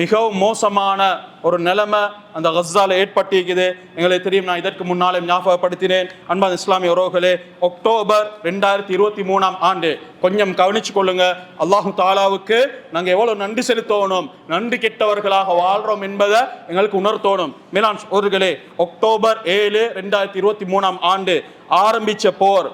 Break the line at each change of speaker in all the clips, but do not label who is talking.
மிகவும் மோசமான ஒரு நிலைமை அந்த கஸ்ஸால ஏற்பட்டிருக்குது. எங்களுக்கு தெரியும் நான் இதற்கு முன்னாலே ஞாபகப்படுத்தினேன். அன்பான் இஸ்லாமிய உறவுகளே அக்டோபர் ரெண்டாயிரத்தி இருபத்தி மூணாம் ஆண்டு. கொஞ்சம் கவனிச்சு கொள்ளுங்க. அல்லாஹு தாலாவுக்கு நாங்கள் எவ்வளவு நன்றி செலுத்தணும் நன்றி கெட்டவர்களாக வாழ்றோம் என்பதை எங்களுக்கு உணர்த்தோணும். மிலான் அவர்களே அக்டோபர் ஏழு ரெண்டாயிரத்தி இருபத்தி மூணாம் ஆண்டு ஆரம்பிச்ச போர்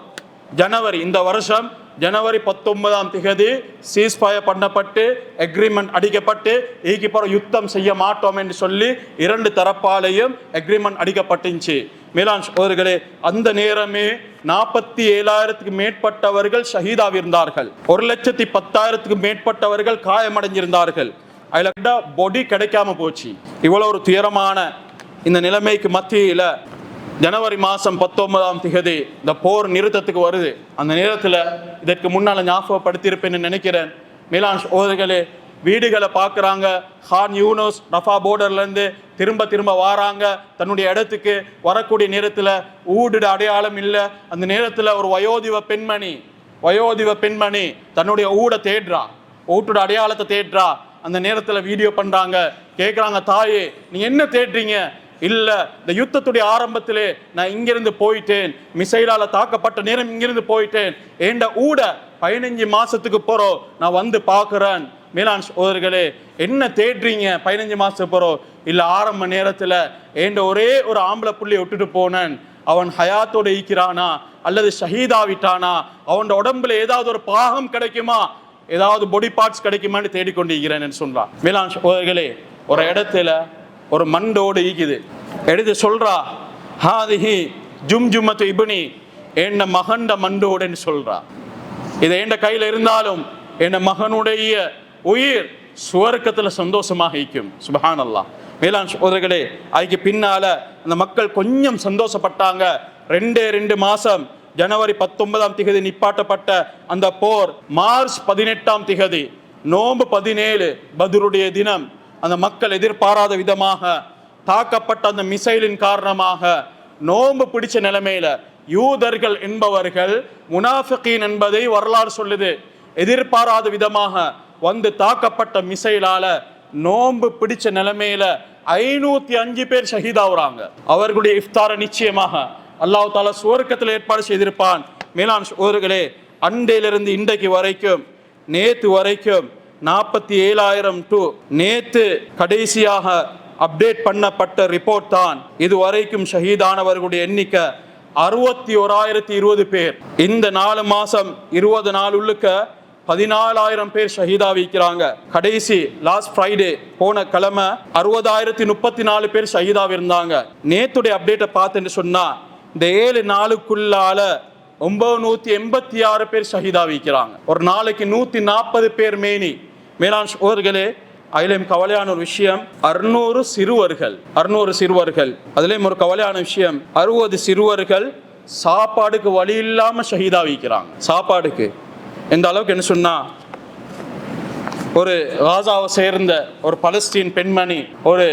ஜனவரி இந்த வருஷம் ஜனவரி பத்தொன்பதாம் திகதி சீஸ்ஃபயர் பண்ணப்பட்டு அக்ரிமெண்ட் அடிக்கப்பட்டு ஈக்கு யுத்தம் செய்ய மாட்டோம் என்று சொல்லி இரண்டு தரப்பாலையும் அக்ரிமெண்ட் அடிக்கப்பட்டுச்சு. மேலான் சோதர்களே அந்த நேரமே நாற்பத்தி ஏழாயிரத்துக்கு மேற்பட்டவர்கள் ஷஹீதாவிருந்தார்கள். ஒரு லட்சத்தி பத்தாயிரத்துக்கு மேற்பட்டவர்கள் காயமடைஞ்சிருந்தார்கள். அதில் பொடி கிடைக்காம போச்சு. இவ்வளோ ஒரு துயரமான இந்த நிலைமைக்கு மத்தியில் ஜனவரி மாதம் பத்தொன்பதாம் திகதி இந்த போர் நிறுத்தத்துக்கு வருது. அந்த நேரத்தில் இதற்கு முன்னால் ஞாபகப்படுத்தியிருப்பேன்னு நினைக்கிறேன். மிலான் சோதர்களே வீடுகளை பார்க்குறாங்க. ஹான் யூனோஸ் ரஃபா போர்டர்லேருந்து திரும்ப திரும்ப வாராங்க. தன்னுடைய இடத்துக்கு வரக்கூடிய நேரத்தில் ஊடுட அடையாளம் இல்லை. அந்த நேரத்தில் ஒரு வயோதிவ பெண்மணி வயோதிவ பெண்மணி தன்னுடைய ஊட தேடுறா. ஊட்டோட அடையாளத்தை தேடுறா. அந்த நேரத்தில் வீடியோ பண்ணுறாங்க கேட்குறாங்க தாயே நீ என்ன தேடுறீங்க? இல்ல இந்த யுத்தத்துடைய ஆரம்பத்திலே நான் இங்கிருந்து போயிட்டேன். மிசைலால தாக்கப்பட்ட நேரம் இங்கிருந்து போயிட்டேன். ஏண்ட ஊட பதினஞ்சு மாசத்துக்கு போறோம் நான் வந்து பார்க்கிறேன். மேலான் சோதர்களே என்ன தேடுறீங்க பதினஞ்சு மாசத்துக்கு போறோம் இல்ல ஆரம்ப நேரத்துல ஏண்ட ஒரே ஒரு ஆம்பளை புள்ளியை விட்டுட்டு போனேன். அவன் ஹயாத்தோட ஈக்கிறானா அல்லது ஷஹீதாவிட்டானா? அவன் உடம்புல ஏதாவது ஒரு பாகம் கிடைக்குமா? ஏதாவது பொடி பார்ட்ஸ் கிடைக்குமான்னு தேடிக்கொண்டிருக்கிறேன் சொல்றான். மேலான் சோதர்களே ஒரு இடத்துல ஒரு மண்டோடு ஈக்குது எடுத்து சொல்றா ஹாதிஹி ஜும் ஜும்மத்து இபுனி என்ன மகண்ட மண்டோடுன்னு சொல்றா. இது என் கையில் இருந்தாலும் என் மகனுடைய உயிர் சுவர்க்கத்தில் சந்தோஷமாக ஈக்கும் சுபஹான் வேளாண் மேலான் சோதர்களே அதுக்கு பின்னால அந்த மக்கள் கொஞ்சம் சந்தோஷப்பட்டாங்க. ரெண்டே ரெண்டு மாசம் ஜனவரி பத்தொன்பதாம் திகதி நிப்பாட்டப்பட்ட அந்த போர் மார்ச் பதினெட்டாம் திகதி நோம்பு பதினேழு பதுருடைய தினம் அந்த மக்கள் எதிர்பாராத விதமாக தாக்கப்பட்ட அந்த மிசைலின் காரணமாக நோம்பு பிடிச்ச நிலைமையில யூதர்கள் என்பவர்கள் முனாஃபிகீன் என்பதை வரலாறு சொல்லுது. எதிர்பாராத விதமாக வந்து தாக்கப்பட்ட மிசைலால நோம்பு பிடிச்ச நிலைமையில ஐநூத்தி அஞ்சு பேர் ஷஹீதாவுறாங்க அவர்களுடைய இஃப்தாரை நிச்சயமாக அல்லாஹ் தாலா சுவர்க்கத்தில் ஏற்பாடு செய்திருப்பான். மேலான் சோதர்களே அண்டையிலிருந்து இன்றைக்கு வரைக்கும் நேத்து வரைக்கும் நாற்பத்தி ஏழாயிரம் டு நேத்து கடைசியாக அப்டேட் பண்ணப்பட்ட ரிப்போர்ட் தான். இதுவரைக்கும் ஷஹீதானவர்களுடைய எண்ணிக்கை அறுபத்தி ஓராயிரத்தி இருபது பேர். இந்த நாலு மாசம் இருபது நாள் உள்ளுக்க பதினாலாயிரம் பேர் ஷஹீதா வைக்கிறாங்க. கடைசி லாஸ்ட் ஃப்ரைடே போன கிழமை அறுபதாயிரத்தி முப்பத்தி நாலு பேர் ஷஹீதா இருந்தாங்க. நேத்துடைய அப்டேட்டை பார்த்துன்னு சொன்னா இந்த ஏழு நாளுக்குள்ளால ஒன்பது நூத்தி எண்பத்தி ஆறு பேர் ஷஹீதா வைக்கிறாங்க. ஒரு நாளைக்கு நூத்தி நாற்பது பேர் மேனி. மேலாண் சோர்களே அதிலும் கவலையான ஒரு விஷயம் அறுநூறு சிறுவர்கள் அறுநூறு சிறுவர்கள். அதுலேயும் ஒரு கவலையான விஷயம் அறுபது சிறுவர்கள் சாப்பாடுக்கு வழி இல்லாமல் ஷஹீதா வைக்கிறாங்க சாப்பாடுக்கு. எந்த அளவுக்கு என்ன சொன்னால் ஒரு ராஜாவை சேர்ந்த ஒரு பலஸ்தீன் பெண்மணி ஒரு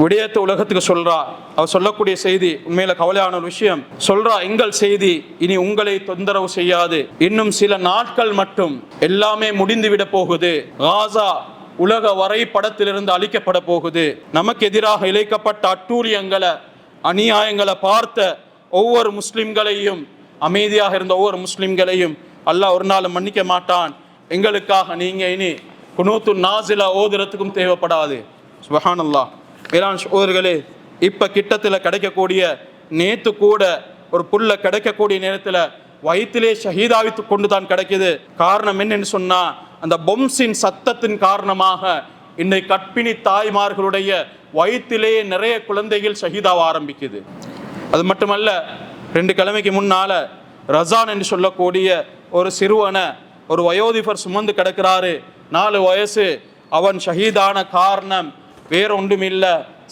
விடயத்தை உலகத்துக்கு சொல்றா. அவர் சொல்லக்கூடிய செய்தி உண்மையில கவலையான ஒரு விஷயம். சொல்றா எங்கள் செய்தி இனி உங்களை தொந்தரவு செய்யாது. இன்னும் சில நாட்கள் மட்டும் எல்லாமே முடிந்து விட போகுது. காசா உலக வரைபடத்திலிருந்து அழிக்கப்பட போகுது. நமக்கு எதிராக இழைக்கப்பட்ட அட்டூழியங்களை அநியாயங்களை பார்த்த ஒவ்வொரு முஸ்லிம்களையும் அமைதியாக இருந்த ஒவ்வொரு முஸ்லிம்களையும் அல்லாஹ் ஒரு நாள் மன்னிக்க மாட்டான். எங்களுக்காக நீங்க இனி குனூத்து நாசிலா ஓதுறதுக்கும் தேவைப்படாது. சுபஹானல்லாஹ். வேளாண் ஓர்களே இப்ப கிட்டத்துல கிடைக்கக்கூடிய நேத்து கூட ஒரு புல்ல கிடைக்கக்கூடிய நேரத்துல வயிற்றிலே ஷஹீதாவித்து கொண்டு தான் கிடைக்குது. காரணம் என்னன்னு சொன்னா அந்த பொம்சின் சத்தத்தின் காரணமாக இன்றைக்கு கற்பிணி தாய்மார்களுடைய வயிற்றிலே நிறைய குழந்தைகள் ஷஹீதாவ ஆரம்பிக்குது. அது மட்டுமல்ல ரெண்டு கிழமைக்கு முன்னால ரசான் என்று சொல்லக்கூடிய ஒரு சிறுவனை ஒரு வயோதிபர் சுமந்து கிடக்கிறாரு. நாலு வயசு அவன் ஷஹீதான காரணம் வேற ஒன்றும் இல்ல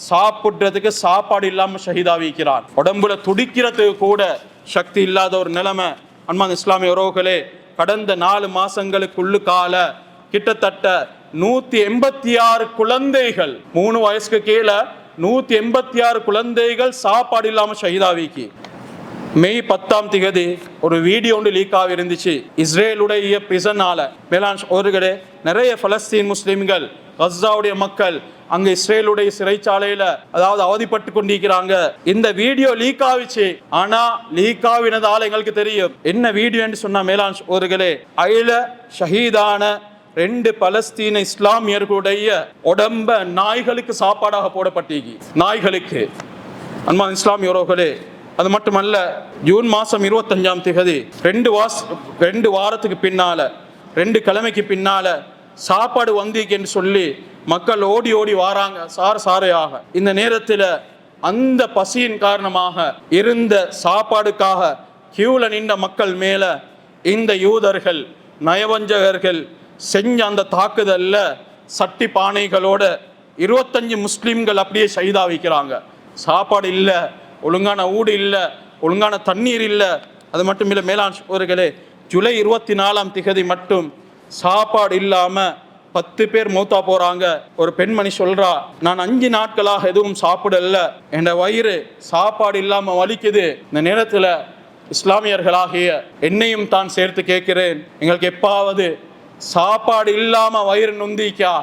சாப்பிடுறதுக்கு சாப்பாடு இல்லாம ஷஹீதாவிக்கிறான் உடம்புல துடிக்கிறதுக்கு கூட சக்தி இல்லாத ஒரு நிலைமை. அன்மான் இஸ்லாமிய உறவுகளே கடந்த நாலு மாசங்களுக்குள்ளு கால கிட்டத்தட்ட நூத்தி எண்பத்தி ஆறு குழந்தைகள் மூணு வயசுக்கு கீழே நூத்தி எண்பத்தி ஆறு குழந்தைகள் சாப்பாடு இல்லாம ஷஹீதாவிக்கு மே பத்தாம் திகதி ஒரு வீடியோ ஒன்று லீக் ஆகி இருந்துச்சு. இஸ்ரேலுடைய பிசனால மேலான் அவர்களே நிறைய பலஸ்தீன் முஸ்லிம்கள் கஸ்ஸாவுடைய மக்கள் அங்க இஸ்ரேலுடைய சிறைச்சாலையில அதாவது அவதிப்பட்டு கொண்டிருக்கிறாங்க. இந்த வீடியோ லீக் ஆவிச்சு ஆனா லீக் ஆவினதால எங்களுக்கு தெரியும். என்ன வீடியோன்னு சொன்னா மேலான் ஒருகளே அயில ஷஹீதான ரெண்டு பலஸ்தீன இஸ்லாமியர்களுடைய உடம்ப நாய்களுக்கு சாப்பாடாக போடப்பட்டீங்க நாய்களுக்கு. அன்பான் இஸ்லாமியர்களே அது மட்டுமல்ல ஜூன் மாசம் இருபத்தஞ்சாம் திகதி ரெண்டு வாஸ் ரெண்டு வாரத்துக்கு பின்னால ரெண்டு கிழமைக்கு பின்னால சாப்பாடு வந்தீங்கன்னு சொல்லி மக்கள் ஓடி ஓடி வாராங்க. சார சாரையாக. இந்த நேரத்தில் அந்த பசியின் காரணமாக இருந்த சாப்பாடுக்காக கியூல நின்ற மக்கள் மேலே இந்த யூதர்கள் நயவஞ்சகர்கள் செஞ்ச அந்த தாக்குதலில் சட்டி பானைகளோட இருபத்தஞ்சு முஸ்லீம்கள் அப்படியே ஷைதா வைக்கிறாங்க சாப்பாடு இல்லை ஒழுங்கான ஊடு இல்லை ஒழுங்கான தண்ணீர் இல்லை. அது மட்டும் இல்லை மேலாண் ஒருகளே ஜூலை இருபத்தி நாலாம் திகதி மட்டும் சாப்பாடு இல்லாம பத்து பேர் மூத்தா போறாங்க. ஒரு பெண்மணி சொல்றா நான் அஞ்சு நாட்களாக எதுவும் சாப்பிடல. என் வயிறு சாப்பாடு இல்லாம வலிக்குது. இந்த நேரத்துல இஸ்லாமியர்களாகிய என்னையும் தான் சேர்த்து கேட்கிறேன். எங்களுக்கு எப்பாவது சாப்பாடு இல்லாம வயிறு நொந்திக்கா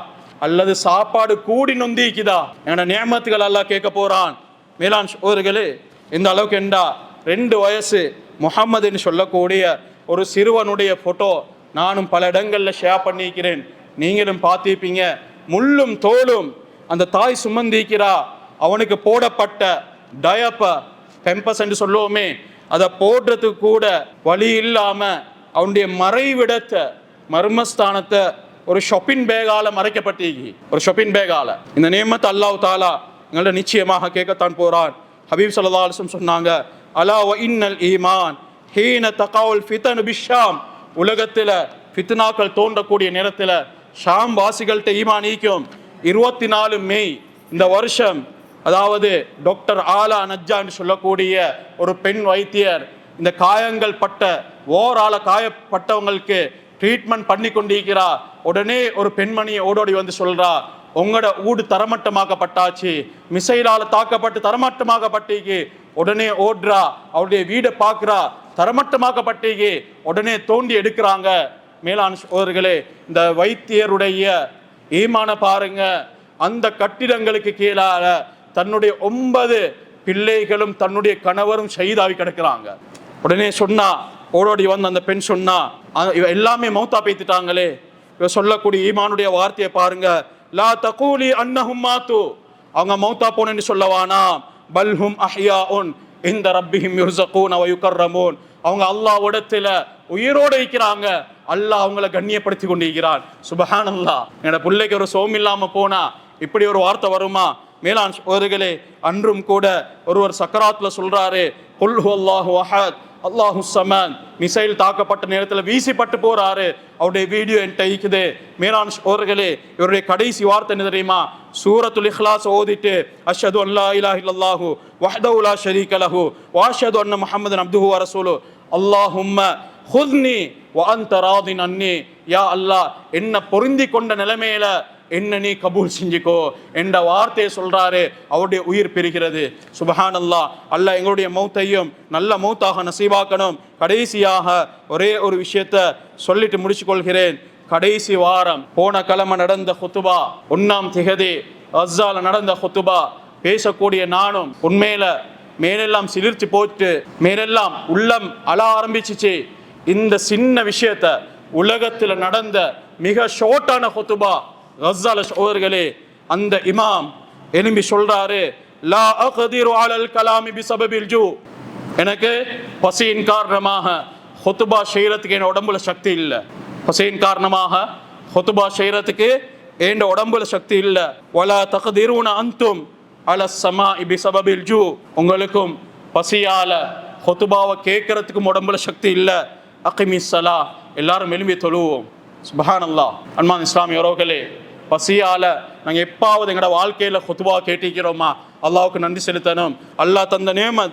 அல்லது சாப்பாடு கூடி நொந்திக்குதா என்னோட நியமத்துகள் எல்லாம் கேட்க போறான். மேலான் சோதர்களே இந்த அளவுக்கு என்றா ரெண்டு வயசு முகம்மதுன்னு சொல்லக்கூடிய ஒரு சிறுவனுடைய போட்டோ நானும் பல இடங்களில் ஷேர் பண்ணியிருக்கிறேன். நீங்களும் பார்த்திருப்பீங்க. முள்ளும் தோளும். அந்த தாய் சுமந்திக்கிறா அவனுக்கு போடப்பட்ட டயப்ப பெம்பஸ் என்று சொல்லுவோமே அதை போடுறதுக்கு கூட வழி இல்லாமல் அவனுடைய மறைவிடத்தை மர்மஸ்தானத்தை ஒரு ஷொப்பின் பேகால மறைக்கப்பட்டீங்க ஒரு ஷொப்பின் பேகால இந்த நியமத்தை அல்லாஹ் தாலா எங்கள்ட்ட நிச்சயமாக கேட்கத்தான் போறான். ஹபீப் சல்லா சொன்னாங்க அலா இன்னல் ஈமான் ஹீன தகாவுல் ஃபிதன் பிஷாம். உலகத்தில் ஃபித்னாக்கள் தோன்றக்கூடிய நேரத்தில் ஷாம் வாசிகள்கிட்ட ஈமா நீக்கும் இருபத்தி நாலு மே இந்த வருஷம் அதாவது டாக்டர் ஆலா நஜ்ஜான்னு சொல்லக்கூடிய ஒரு பெண் வைத்தியர் இந்த காயங்கள் பட்ட ஓரால காயப்பட்டவங்களுக்கு ட்ரீட்மெண்ட் பண்ணி கொண்டிருக்கிறா. உடனே ஒரு பெண்மணியை ஓடோடி வந்து சொல்றா உங்களோட ஊடு தரமட்டமாக்கப்பட்டாச்சு மிசைலால் தாக்கப்பட்டு தரமட்டமாக்கப்பட்டீங்க உடனே ஓடுறா அவருடைய வீடை பார்க்குறா. தரமட்டமாக்கப்பட்டீங்க உடனே தோண்டி எடுக்கிறாங்க. மேலான சோதர்களே இந்த வைத்தியருடைய ஈமான பாருங்க. அந்த கட்டிடங்களுக்கு கீழால தன்னுடைய ஒன்பது பிள்ளைகளும் தன்னுடைய கணவரும் ஷஹீதாவி கிடக்குறாங்க. உடனே சொன்னா ஓடோடி வந்து அந்த பெண் சொன்னா இவ எல்லாமே மௌத்தா பேத்துட்டாங்களே. இவ சொல்லக்கூடிய ஈமானுடைய வார்த்தையை பாருங்க. லா தகூலி அன்னஹும் மாத்து. அவங்க மௌத்தா போனேன்னு சொல்லவானா. பல்ஹும் அஹ்யாஉன் இந்த ரப்பிஹிம் யுர்சகூன் அவ யுக்கர்ரமூன் அவங்க அல்லாஹ்விடத்துல உயிரோடு இருக்கிறாங்க. அல்லாஹ் அவங்கள கண்ணியப்படுத்தி கொண்டிருக்கிறான். சுபஹானல்லாஹ். என்னோட பிள்ளைக்கு ஒரு சோம் இல்லாமல் போனா இப்படி ஒரு வார்த்தை வருமா? மேலாண் சோதர்களே அன்றும் கூட ஒருவர் சக்கராத்தில் சொல்றாரு குல் அல்லாஹு அஹத் அல்லாஹு சமன். மிசைல் தாக்கப்பட்ட நேரத்தில் வீசிப்பட்டு போறாரு. அவருடைய வீடியோ என்கிட்ட இருக்குது. மேலாண் சோதர்களே இவருடைய கடைசி வார்த்தை என்ன தெரியுமா? சூரத்துல் இஹ்லாஸ் ஓதிட்டு அஷது அல்லா இலா இல்லல்லாஹு வஹ்தஹு ஷரீக் ஷரீக லஹு வ அஷ்ஹது அன்ன முஹம்மதன் அப்துஹு அரசூலு ரசூலு. அல்லாஹும்ம ஹுத்னி வ ராதின் அன்னி. யா அல்லாஹ் என்ன பொருந்தி கொண்ட நிலைமையில என்ன நீ கபூல் செஞ்சுக்கோ. என்ற வார்த்தையை சொல்றாரு. அவருடைய உயிர் பெறுகிறது. சுபஹான் அல்லா அல்லாஹ் எங்களுடைய மௌத்தையும் நல்ல மௌத்தாக நசீவாக்கணும் கடைசியாக ஒரே ஒரு விஷயத்த சொல்லிட்டு முடிச்சு கொள்கிறேன் கடைசி வாரம் போன கிழமை நடந்த ஹுத்துபா ஒன்னாம் திகதி அஸ்ஸால நடந்த ஹுத்துபா பேசக்கூடிய நானும் உண்மையில மேலெல்லாம் சிலிர்த்து போட்டு மேலெல்லாம் உள்ளம் அழ ஆரம்பிச்சிச்சு. இந்த சின்ன விஷயத்த உலகத்தில் நடந்த மிக ஷோட்டான ஹொத்துபா கஸ்ஸால சோதர்களே அந்த இமாம் எலும்பி சொல்றாரு லா அகதிரு ஆலல் கலாமி பிசபபில் ஜூ. எனக்கு பசியின் காரணமாக ஹொத்துபா செய்யறதுக்கு என் உடம்புல சக்தி இல்லை. பசியின் காரணமாக ஹொத்துபா செய்யறதுக்கு ஏண்ட உடம்புல சக்தி இல்லை. ஒலா தகதிருன அந்தும் அல சமா இபி சபபில் ஜூ. உங்களுக்கும் பசியால ஹொத்துபாவை கேட்கறதுக்கும் உடம்புல சக்தி இல்லை. அக்கிமி சலா. எல்லாரும் எழுமி தொழுவோம். சுபஹானல்லா அன்மான் இஸ்லாமிய உறவுகளே பசியால நாங்கள் எப்பாவது எங்களோட வாழ்க்கையில் ஹுத்துபா கேட்டிருக்கிறோமா? அல்லாவுக்கு நன்றி செலுத்தணும். அல்லாஹ் தந்த நேமத்